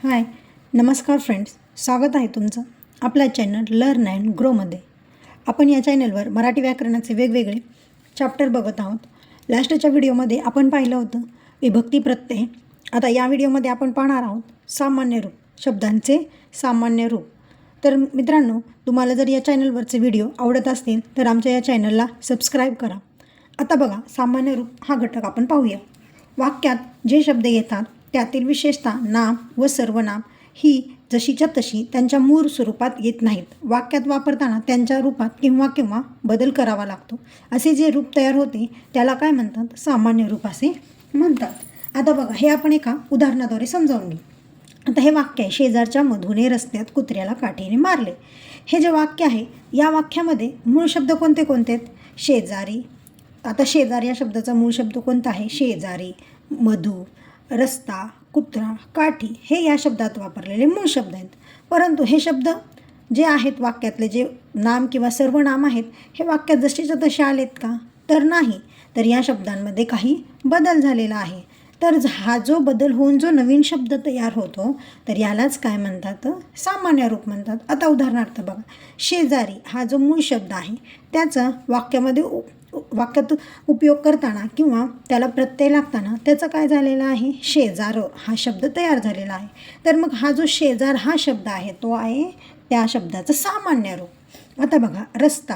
हाय नमस्कार फ्रेंड्स स्वागत आहे तुमचं आपल्या चॅनल लर्न अँड ग्रोमध्ये आपण या चॅनलवर मराठी व्याकरणाचे वेगवेगळे चॅप्टर बघत आहोत. लास्टच्या व्हिडिओमध्ये आपण पाहिलं होतं विभक्ती प्रत्यय. आता या व्हिडिओमध्ये आपण पाहणार आहोत सामान्य रूप शब्दांचे सामान्य रूप. तर मित्रांनो तुम्हाला जर या चॅनलवरचे व्हिडिओ आवडत असतील तर आमच्या या चॅनलला सबस्क्राईब करा. आता बघा सामान्य रूप हा घटक आपण पाहूया. वाक्यात जे शब्द येतात त्यातील विशेषतः नाम व सर्वनाम ही जशीच्या तशी त्यांच्या मूळ स्वरूपात येत नाहीत. वाक्यात वापरताना त्यांच्या रूपात किंवा किंवा बदल करावा लागतो. असे जे रूप तयार होते त्याला काय म्हणतात? सामान्य रूप असे म्हणतात. आता बघा हे आपण एका उदाहरणाद्वारे समजावून घेऊ. आता हे वाक्य आहे शेजारच्या मधुने रस्त्यात कुत्र्याला काठीने मारले. हे जे वाक्य आहे या वाक्यामध्ये मूळ शब्द कोणते कोणते आहेत? शेजारी. आता शेजारी या शब्दाचा मूळ शब्द कोणता आहे? शेजारी मधू. रस्ता कुत्रा काठी हे या शब्दात वापरलेले मूळ शब्द आहेत. परंतु हे शब्द जे आहेत वाक्यातले जे नाम किंवा सर्वनाम आहेत हे वाक्यात जसेच्या तसे आलेत का? तर नाही. तर या शब्दांमध्ये काही बदल झालेला आहे. तर हा जो बदल होऊन जो नवीन शब्द तयार होतो तर यालाच काय म्हणतात? सामान्य रूप म्हणतात. आता उदाहरणार्थ बघा शेजारी हा जो मूळ शब्द आहे त्याचं वाक्यामध्ये उ वाक्यात उपयोग करताना किंवा त्याला प्रत्यय लागताना त्याचं काय झालेलं आहे? शेजार हा शब्द तयार झालेला आहे. तर मग हा जो शेजार हा शब्द आहे तो आहे त्या शब्दाचं सामान्य रूप. आता बघा रस्ता.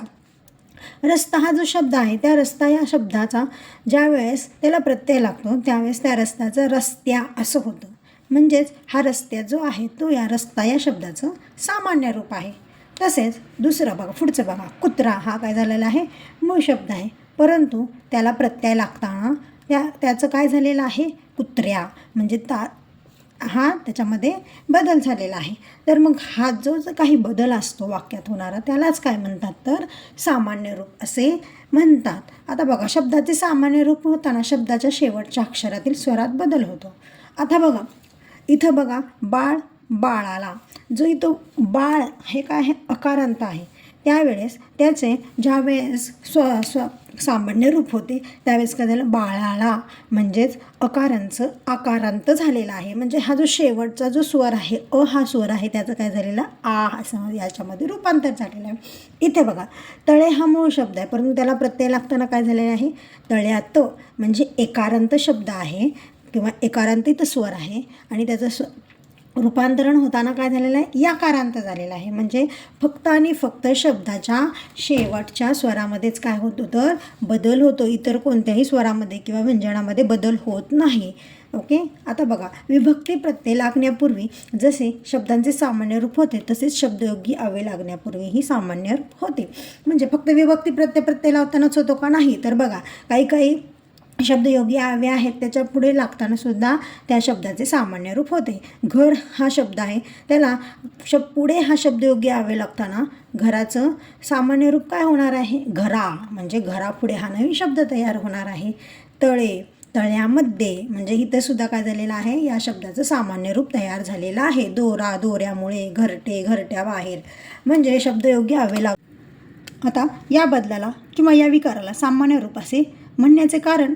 रस्ता हा जो शब्द आहे त्या रस्ता या शब्दाचा ज्या वेळेस त्याला प्रत्यय लागतो त्यावेळेस त्या रस्त्याचं रस्त्या असं होतं. म्हणजेच हा रस्त्या जो आहे तो या रस्ता या शब्दाचं सामान्य रूप आहे. तसेच दुसरं बघा पुढचं बघा. कुत्रा हा काय झालेला आहे? मूळ शब्द आहे. परंतु त्याला प्रत्यय लागताना त्या त्याचं काय झालेलं आहे? कुत्र्या म्हणजे ता हा त्याच्यामध्ये बदल झालेला आहे. तर मग हा जो जो काही बदल असतो वाक्यात होणारा त्यालाच काय म्हणतात? तर सामान्य रूप असे म्हणतात. आता बघा शब्दाचे सामान्य रूप होताना शब्दाच्या शेवटच्या अक्षरातील स्वरात बदल होतो. आता बघा इथं बघा बाळ बाळाला जो इथं बाळ हे काय आहे? अकारांत आहे. त्यावेळेस त्याचे ज्यावेळेस स्व स्व सामान्य रूप होते त्यावेळेस काय झालं बाळाला म्हणजेच अकारांचं आकारांत झालेलं आहे. म्हणजे हा जो शेवटचा जो स्वर आहे अ हा स्वर आहे त्याचं काय झालेलं? आ असं म्हणजे याच्यामध्ये रूपांतर झालेलं आहे. इथे बघा तळे हा मूळ शब्द आहे परंतु त्याला प्रत्यय लागताना काय झालेलं आहे? तळ्यात म्हणजे एकारांत शब्द आहे किंवा एकारांतित स्वर आहे आणि त्याचं स्व रूपांतरण होताना काय झालेलं आहे? याकारांत झालेलं आहे. म्हणजे फक्त आणि फक्त शब्दाच्या शेवटच्या स्वरामध्येच काय होतो तर बदल होतो. इतर कोणत्याही स्वरामध्ये किंवा व्यंजनामध्ये बदल होत नाही. ओके? आता बघा. विभक्ती प्रत्यय लागण्यापूर्वी जसे शब्दांचे सामान्य रूप होते तसेच शब्दयोगी आवे लागण्यापूर्वीही सामान्य रूप होते. म्हणजे फक्त विभक्ती प्रत्यय प्रत्यय लावतानाच होतो का? नाही. तर बघा. काही काही शब्दयोगी आवे आहेत त्याच्या पुढे लागताना सुद्धा त्या शब्दाचे सामान्य रूप होते. घर हा शब्द आहे. त्याला शब पुढे हा शब्दयोगी आवे लागताना घराचं सामान्य रूप काय होणार आहे? घरा म्हणजे घरापुढे हा नवीन शब्द तयार होणार आहे. तळे तळ्यामध्ये म्हणजे इथं सुद्धा काय झालेलं आहे? या शब्दाचं सामान्य रूप तयार झालेलं आहे. दोरा दोऱ्यामुळे घरटे घरट्या बाहेर म्हणजे शब्दयोगी आवे लाग आता या बदलाला किंवा या विकाराला सामान्य रूप असे म्हणण्याचे कारण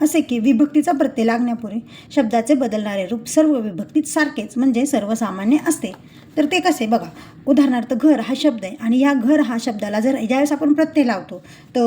असे की विभक्तीचा प्रत्यय लागण्यापूर्वी शब्दाचे बदलणारे रूप सर्व विभक्तीत सारखेच म्हणजे सर्वसामान्य असते. तर ते कसे? बघा उदाहरणार्थ घर हा शब्द आहे आणि या घर हा शब्दाला जर ज्यावेळेस आपण प्रत्यय लावतो त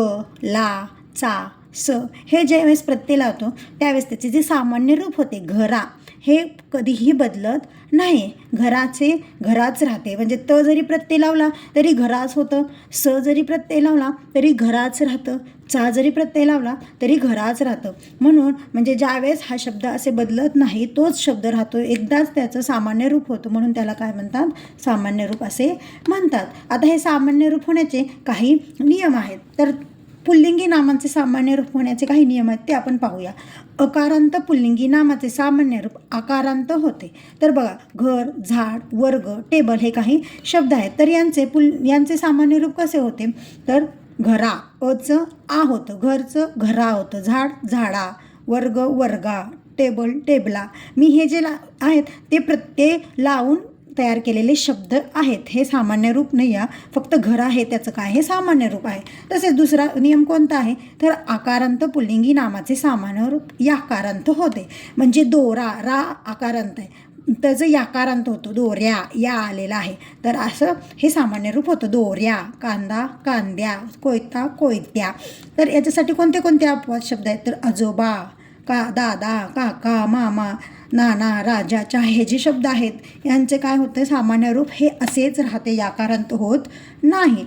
ला चा स हे ज्यावेळेस प्रत्यय लावतो त्यावेळेस त्याचे जे सामान्य रूप होते घरा हे कधीही बदलत नाही. घराचे घराच राहते. म्हणजे त जरी प्रत्यय लावला तरी घराच होतं. स जरी प्रत्यय लावला तरी घराच राहतं. चा जरी प्रत्यय लावला तरी घराच राहतं. म्हणून म्हणजे ज्यावेळेस हा शब्द असे बदलत नाही तोच शब्द राहतो. एकदाच त्याचं सामान्य रूप होतं. म्हणून त्याला काय म्हणतात? सामान्य रूप असे म्हणतात. आता हे सामान्य रूप होण्याचे काही नियम आहेत. तर पुल्लिंगी नामांचे सामान्य रूप होण्याचे काही नियम आहेत ते आपण पाहूया. अकारांत पुल्लिंगी नामाचे सामान्य रूप आकारांत होते. तर बघा घर झाड वर्ग टेबल हे काही शब्द आहेत. तर यांचे पुल यांचे सामान्य रूप कसे होते? तर घरा अचं आ होतं. घरचं घरा होतं. झाड झाडा वर्ग वर्गा टेबल टेबला. मी हे जे ला आहेत ते प्रत्ये लावून तयार केलेले शब्द आहेत. हे सामान्य रूप नाही आहे. फक्त घर आहे त्याचं काय हे सामान्य रूप आहे. तसेच दुसरा नियम कोणता आहे? तर आकारांत पुल्लिंगी नामाचे सामान्य रूप याकारांत होते. म्हणजे दोरा रा आकारांत आहे. त्याचं याकारांत होतो दोऱ्या या आलेला आहे. तर असं हे सामान्य रूप होतं. दोऱ्या कांदा कांद्या कोयता कोयत्या. तर याच्यासाठी कोणते कोणते अपवाद शब्द आहेत? तर आजोबा का दादा काका मामा नाना राजाच्या हे जे शब्द आहेत यांचे काय होते? सामान्य रूप हे असेच राहते याकारांत होत नाही.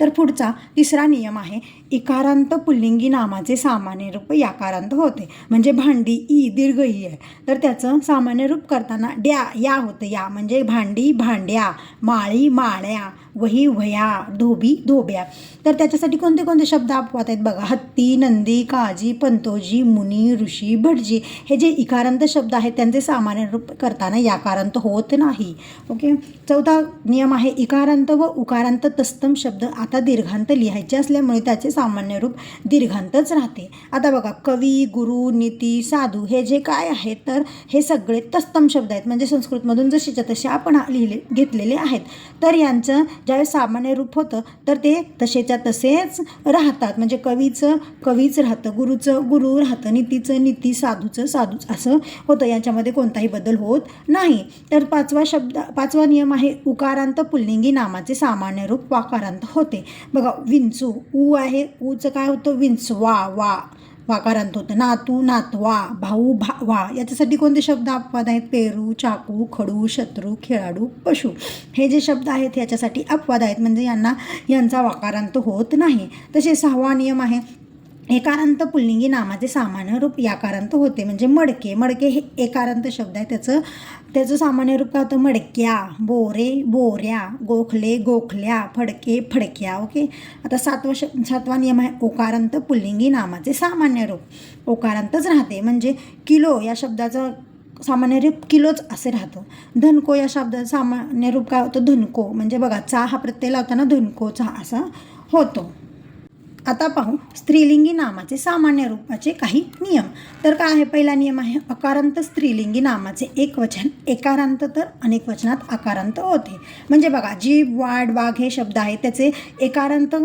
तर पुढचा तिसरा नियम आहे इकारांत पुल्लिंगी नामाचे सामान्य रूप याकारांत होते. म्हणजे भांडी ई दीर्घ ई आहे तर त्याचं सामान्य रूप करताना ड्या या होतं या. म्हणजे भांडी भांड्या माळी माळ्या. वही वह्या धोबी धोब्या. तर त्याच्यासाठी कोणते कोणते शब्द अपवात आहेत बघा? हत्ती नंदी काजी पंतोजी मुनी ऋषी भटजी. हे जे इकारांत शब्द आहेत त्यांचे सामान्य रूप करताना याकारांत होत नाही. ओके? चौथा नियम आहे इकारांत व उकारांत तस्तम शब्द आता दीर्घांत लिहायचे असल्यामुळे त्याचे सामान्य रूप दीर्घांतच राहते. आता बघा कवी गुरु नीती साधू हे जे काय आहेत तर हे सगळे तस्तम शब्द आहेत. म्हणजे संस्कृतमधून जसेच्या तसे आपण लिहिले घेतलेले आहेत तर यांचं ज्यावेळेस सामान्य रूप होतं तर ते तसेच्या तसेच राहतात. म्हणजे कवीचं कवीच राहतं गुरुचं गुरु राहतं नीतीचं नीती साधूचं साधूच असं होतं. याच्यामध्ये कोणताही बदल होत नाही. तर पाचवा शब्द पाचवा नियम आहे उकारांत पुल्लिंगी नामाचे सामान्य रूप वाकारांत होते. बघा विंचू ऊ आहे ऊचं काय होतं? विंचवा वा. वाकारांत होतं नातू नातवा भाऊ भावा याच्यासाठी कोणते शब्द अपवाद आहेत? पेरू चाकू खडू शत्रू खेळाडू पशु. हे जे शब्द आहेत याच्यासाठी अपवाद आहेत. म्हणजे यांना यांचा वाकारांत होत नाही. तसे सहावा नियम आहे एकारांत पुल्लिंगी नामाचे सामान्य रूप याकारांत होते. म्हणजे मडके. मडके हे एकारांत शब्द आहे. त्याचं त्याचं सामान्य रूप काय होतं? मडक्या बोरे बोऱ्या गोखले गोखल्या फडके फडक्या. ओके? आता सातवा श सातवा नियम आहे ओकारांत पुल्लिंगी नामाचे सामान्य रूप. ओकारांतच राहते. म्हणजे किलो या शब्दाचं सामान्य रूप किलोच असे राहतं. धनको या शब्दाचं सामान्य रूप काय होतं? धनको. म्हणजे बघा चा हा प्रत्यय लावताना धनकोचा असा होतो. आता पाहू. स्त्रीलिंगी नामाचे सामान्य रूपाचे काही नियम. तर काय आहे? पहिला नियम आहे अकारांत स्त्रीलिंगी नामाचे एक वचन एकारांत तर अनेक वचनात आकारांत होते. म्हणजे बघा जीभ वाड वाघ हे शब्द आहेत त्याचे एकारांत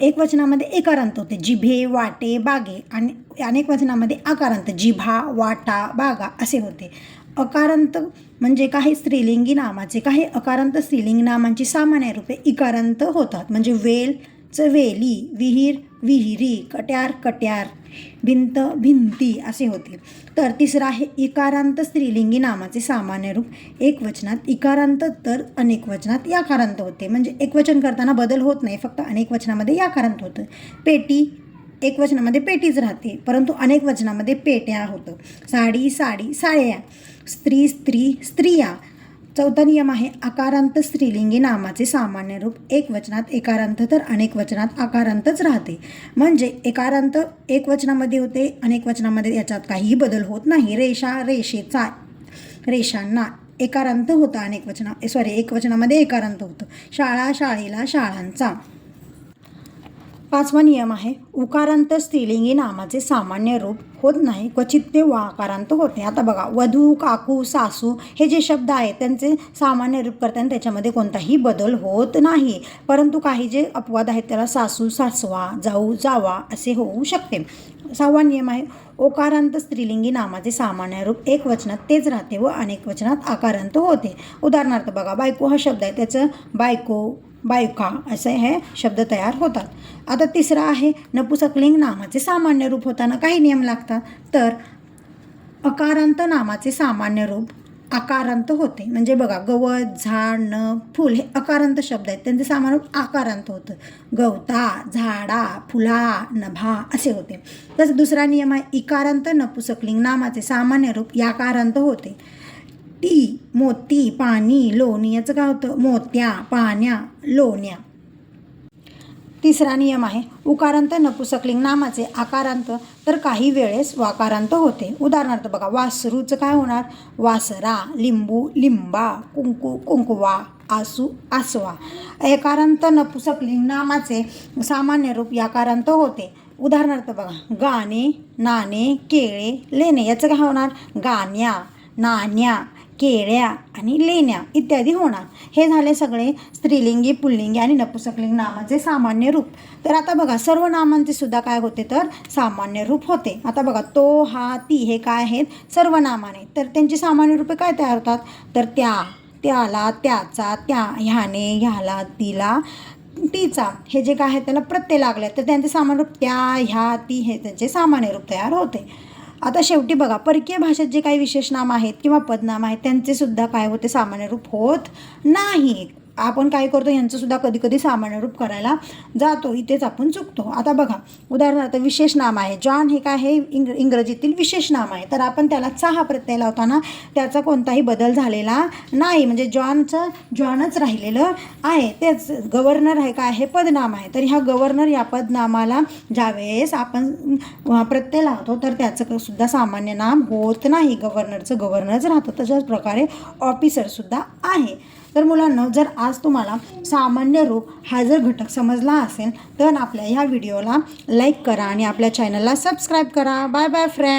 एक वचनामध्ये एकारांत होते. जिभे वाटे बागे आणि अनेक वचनामध्ये आकारांत जिभा वाटा बागा असे होते. अकारांत म्हणजे काही स्त्रीलिंगी नामाचे काही अकारांत स्त्रीलिंगी नामांची सामान्य रूपे इकारांत होतात. म्हणजे वेल वेली विहीर विहिरी कट्यार कट्यार भिंत भिंती असे होते. तर तिसरं आहे इकारांत स्त्रीलिंगी नामाचे सामान्य रूप. एक वचनात इकारांत तर अनेक वचनात याकारांत होते. म्हणजे एक वचन करताना बदल होत नाही फक्त अनेक वचनामध्ये याकारांत होतं. पेटी एक वचनामध्ये पेटीच राहते परंतु अनेक वचनामध्ये पेट्या होतं. साडी साडी साड्या. स्त्री स्त्री स्त्रिया. चौथा नियम आहे. आकारांत स्त्रीलिंगी नामाचे सामान्य रूप. एक वचनात एकारांत तर अनेक वचनात आकारांतच राहते. म्हणजे एकारांत एक वचनामध्ये होते अनेक वचनामध्ये याच्यात काहीही बदल होत नाही. रेषा रेषेचा रेषांना एकारांत होता अनेक वचना सॉरी एक वचनामध्ये एकारांत होतं. शाळा शाळेला शाळांचा. पाचवा नियम आहे उकारांत स्त्रीलिंगी नामाचे सामान्य रूप होत नाही क्वचित ते वाकारांत होते. आता बघा वधू काकू सासू हे जे शब्द आहेत त्यांचे सामान्य रूप करताना त्याच्यामध्ये कोणताही बदल होत नाही. परंतु काही जे अपवाद आहेत त्याला सासू सासवा जाऊ जावा असे होऊ शकते. सहावा नियम आहे ओकारांत स्त्रीलिंगी नामाचे सामान्य रूप एक वचनात तेच राहते व अनेक वचनात आकारांत होते. उदाहरणार्थ बघा बायको हा शब्द आहे त्याचं बायको बायका असे हे शब्द तयार होतात. आता तिसरा आहे नपुसकलिंग नामाचे सामान्य रूप होताना काही नियम लागतात. तर अकारांत नामाचे सामान्य रूप आकारांत होते. म्हणजे बघा गवत झाड न फुल हे अकारांत शब्द आहेत. त्यांचे सामान्य रूप आकारांत होतं. गवता झाडा फुला नभा असे होते. तसं दुसरा नियम आहे इकारांत नपुसकलिंग नामाचे सामान्य रूप याकारांत होते. ती मोती पाणी लोणी याचं काय होतं? मोत्या पाण्या लोण्या. तिसरा नियम आहे उकारांत नपुसकलिंग नामाचे आकारांत तर काही वेळेस वाकारांत होते. उदाहरणार्थ बघा वासरूचं काय होणार? वासरा लिंबू लिंबा कुंकू कुंकुवा आसू आसवा. एकारांत नपुसकलिंग नामाचे सामान्य रूप याकारांत होते. उदाहरणार्थ बघा गाणे नाणे केळे लेणे याचं काय होणार? गाण्या नाण्या. केळ्या आणि लेण्या इत्यादी होणार. हे झाले सगळे स्त्रीलिंगी पुल्लिंगी आणि नपुसकलिंग नामाचे सामान्य रूप. तर आता बघा सर्व नामांचे सुद्धा काय होते तर सामान्य रूप होते. आता बघा तो हा ती हे काय आहेत? सर्व नामाने. तर त्यांची सामान्य रूपे काय तयार होतात? तर त्या त्याला त्याचा त्या ह्याने ह्याला तिला तिचा. हे जे काय आहे त्याला प्रत्यय लागले तर त्यांचे सामान्य रूप त्या ह्या ती हे त्यांचे सामान्य रूप तयार होते. आता शेवटी बघा परकीय भाषेत जे काही विशेष नाम आहेत किंवा पदनाम आहेत त्यांचे सुद्धा काय होते? सामान्य रूप होत नाही आपण काय करतो यांचं सुद्धा कधी कधी सामान्य रूप करायला जातो इथेच आपण चुकतो. आता बघा उदाहरणार्थ विशेष नाम आहे. जॉन हे काय आहे? इंग्र इंग्रजीतील विशेष नाम आहे. तर आपण त्याला चा हा प्रत्यय लावताना त्याचा कोणताही बदल झालेला नाही. म्हणजे जॉनचं जॉनच राहिलेलं आहे. तेच गव्हर्नर हे काय आहे? पदनाम आहे. तर ह्या गव्हर्नर या पदनामाला ज्यावेळेस आपण प्रत्यय लावतो तर त्याचं सुद्धा सामान्य नाम होत नाही. गव्हर्नरचं गव्हर्नरच राहतं. तशाच प्रकारे ऑफिसरसुद्धा आहे. तर मुलांना जर आज तुम्हाला सामान्य रूप हा जर घटक समजला असेल तर आपल्या ह्या व्हिडिओला लाईक करा आणि आपल्या चॅनलला सबस्क्राईब करा. Bye bye friend